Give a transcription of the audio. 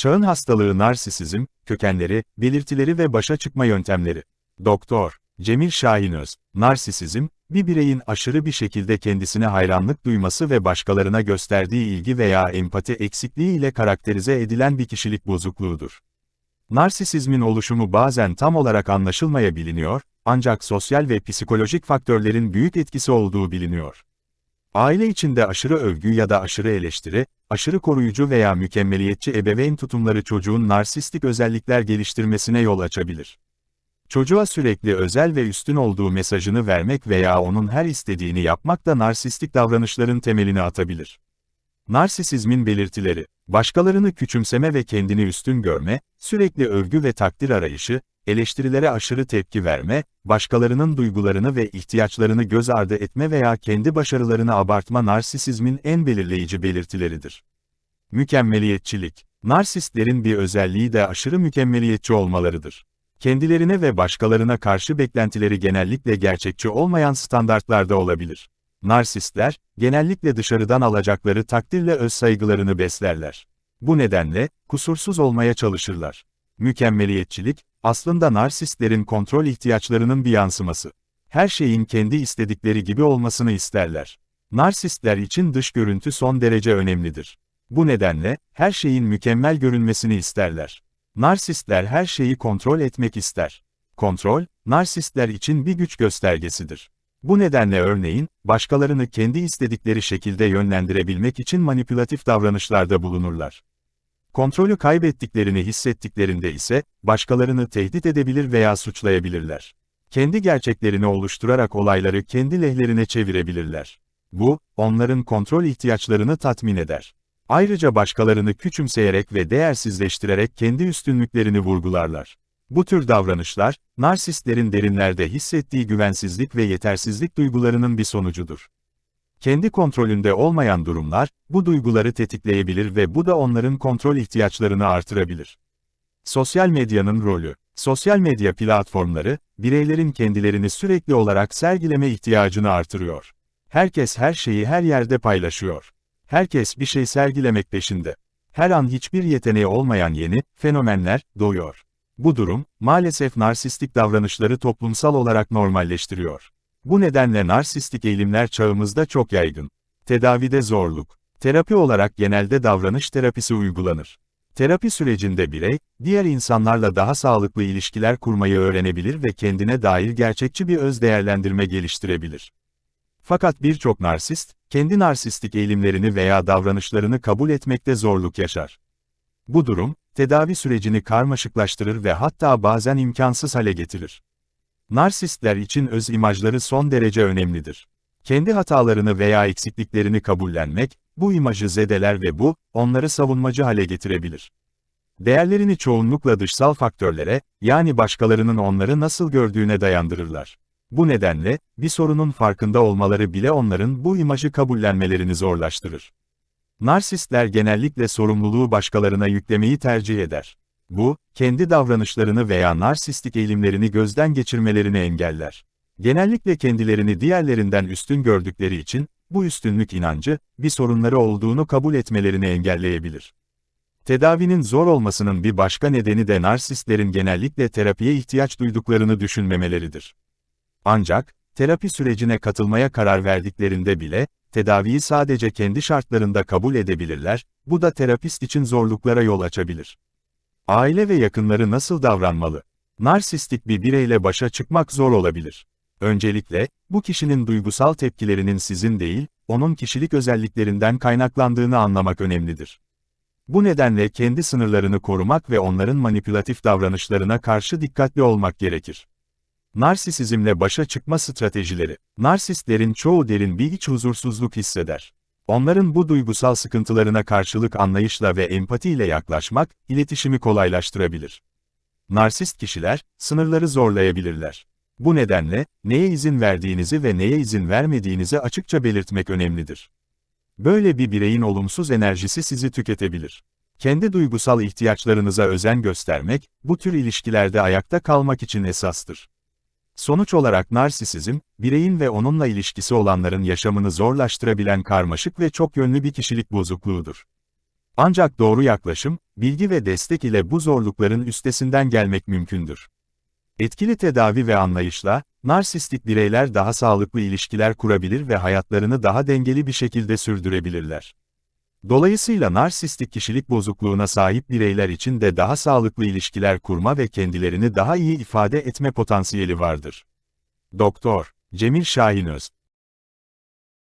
Çağın hastalığı narsisizm, kökenleri, belirtileri ve başa çıkma yöntemleri. Doktor Cemil Şahinöz, narsisizm, bir bireyin aşırı bir şekilde kendisine hayranlık duyması ve başkalarına gösterdiği ilgi veya empati eksikliği ile karakterize edilen bir kişilik bozukluğudur. Narsisizmin oluşumu bazen tam olarak anlaşılmayabiliyor, ancak sosyal ve psikolojik faktörlerin büyük etkisi olduğu biliniyor. Aile içinde aşırı övgü ya da aşırı eleştiri, aşırı koruyucu veya mükemmeliyetçi ebeveyn tutumları çocuğun narsistik özellikler geliştirmesine yol açabilir. Çocuğa sürekli özel ve üstün olduğu mesajını vermek veya onun her istediğini yapmak da narsistik davranışların temelini atabilir. Narsisizmin belirtileri, başkalarını küçümseme ve kendini üstün görme, sürekli övgü ve takdir arayışı, eleştirilere aşırı tepki verme, başkalarının duygularını ve ihtiyaçlarını göz ardı etme veya kendi başarılarını abartma narsisizmin en belirleyici belirtileridir. Mükemmeliyetçilik, narsistlerin bir özelliği de aşırı mükemmeliyetçi olmalarıdır. Kendilerine ve başkalarına karşı beklentileri genellikle gerçekçi olmayan standartlarda olabilir. Narsistler, genellikle dışarıdan alacakları takdirle öz saygılarını beslerler. Bu nedenle, kusursuz olmaya çalışırlar. Mükemmeliyetçilik, aslında narsistlerin kontrol ihtiyaçlarının bir yansıması. Her şeyin kendi istedikleri gibi olmasını isterler. Narsistler için dış görüntü son derece önemlidir. Bu nedenle, her şeyin mükemmel görünmesini isterler. Narsistler her şeyi kontrol etmek ister. Kontrol, narsistler için bir güç göstergesidir. Bu nedenle örneğin, başkalarını kendi istedikleri şekilde yönlendirebilmek için manipülatif davranışlarda bulunurlar. Kontrolü kaybettiklerini hissettiklerinde ise, başkalarını tehdit edebilir veya suçlayabilirler. Kendi gerçeklerini oluşturarak olayları kendi lehlerine çevirebilirler. Bu, onların kontrol ihtiyaçlarını tatmin eder. Ayrıca başkalarını küçümseyerek ve değersizleştirerek kendi üstünlüklerini vurgularlar. Bu tür davranışlar, narsistlerin derinlerde hissettiği güvensizlik ve yetersizlik duygularının bir sonucudur. Kendi kontrolünde olmayan durumlar, bu duyguları tetikleyebilir ve bu da onların kontrol ihtiyaçlarını artırabilir. Sosyal medyanın rolü Sosyal medya platformları, bireylerin kendilerini sürekli olarak sergileme ihtiyacını artırıyor. Herkes her şeyi her yerde paylaşıyor. Herkes bir şey sergilemek peşinde. Her an hiçbir yeteneği olmayan yeni fenomenler doğuyor. Bu durum, maalesef narsistik davranışları toplumsal olarak normalleştiriyor. Bu nedenle narsistik eğilimler çağımızda çok yaygın. Tedavide zorluk. Terapi olarak genelde davranış terapisi uygulanır. Terapi sürecinde birey, diğer insanlarla daha sağlıklı ilişkiler kurmayı öğrenebilir ve kendine dair gerçekçi bir öz değerlendirme geliştirebilir. Fakat birçok narsist, kendi narsistik eğilimlerini veya davranışlarını kabul etmekte zorluk yaşar. Bu durum, tedavi sürecini karmaşıklaştırır ve hatta bazen imkansız hale getirir. Narsistler için öz imajları son derece önemlidir. Kendi hatalarını veya eksikliklerini kabullenmek, bu imajı zedeler ve bu, onları savunmacı hale getirebilir. Değerlerini çoğunlukla dışsal faktörlere, yani başkalarının onları nasıl gördüğüne dayandırırlar. Bu nedenle, bir sorunun farkında olmaları bile onların bu imajı kabullenmelerini zorlaştırır. Narsistler genellikle sorumluluğu başkalarına yüklemeyi tercih eder. Bu, kendi davranışlarını veya narsistik eğilimlerini gözden geçirmelerini engeller. Genellikle kendilerini diğerlerinden üstün gördükleri için, bu üstünlük inancı, bir sorunları olduğunu kabul etmelerini engelleyebilir. Tedavinin zor olmasının bir başka nedeni de narsistlerin genellikle terapiye ihtiyaç duyduklarını düşünmemeleridir. Ancak, terapi sürecine katılmaya karar verdiklerinde bile, tedaviyi sadece kendi şartlarında kabul edebilirler, bu da terapist için zorluklara yol açabilir. Aile ve yakınları nasıl davranmalı? Narsistik bir bireyle başa çıkmak zor olabilir. Öncelikle, bu kişinin duygusal tepkilerinin sizin değil, onun kişilik özelliklerinden kaynaklandığını anlamak önemlidir. Bu nedenle kendi sınırlarını korumak ve onların manipülatif davranışlarına karşı dikkatli olmak gerekir. Narsisizmle başa çıkma stratejileri. Narsistlerin çoğu derin bir iç huzursuzluk hisseder. Onların bu duygusal sıkıntılarına karşılık anlayışla ve empatiyle yaklaşmak, iletişimi kolaylaştırabilir. Narsist kişiler, sınırları zorlayabilirler. Bu nedenle, neye izin verdiğinizi ve neye izin vermediğinizi açıkça belirtmek önemlidir. Böyle bir bireyin olumsuz enerjisi sizi tüketebilir. Kendi duygusal ihtiyaçlarınıza özen göstermek, bu tür ilişkilerde ayakta kalmak için esastır. Sonuç olarak narsisizm, bireyin ve onunla ilişkisi olanların yaşamını zorlaştırabilen karmaşık ve çok yönlü bir kişilik bozukluğudur. Ancak doğru yaklaşım, bilgi ve destek ile bu zorlukların üstesinden gelmek mümkündür. Etkili tedavi ve anlayışla, narsistik bireyler daha sağlıklı ilişkiler kurabilir ve hayatlarını daha dengeli bir şekilde sürdürebilirler. Dolayısıyla narsistik kişilik bozukluğuna sahip bireyler için de daha sağlıklı ilişkiler kurma ve kendilerini daha iyi ifade etme potansiyeli vardır. Doktor Cemil Şahinöz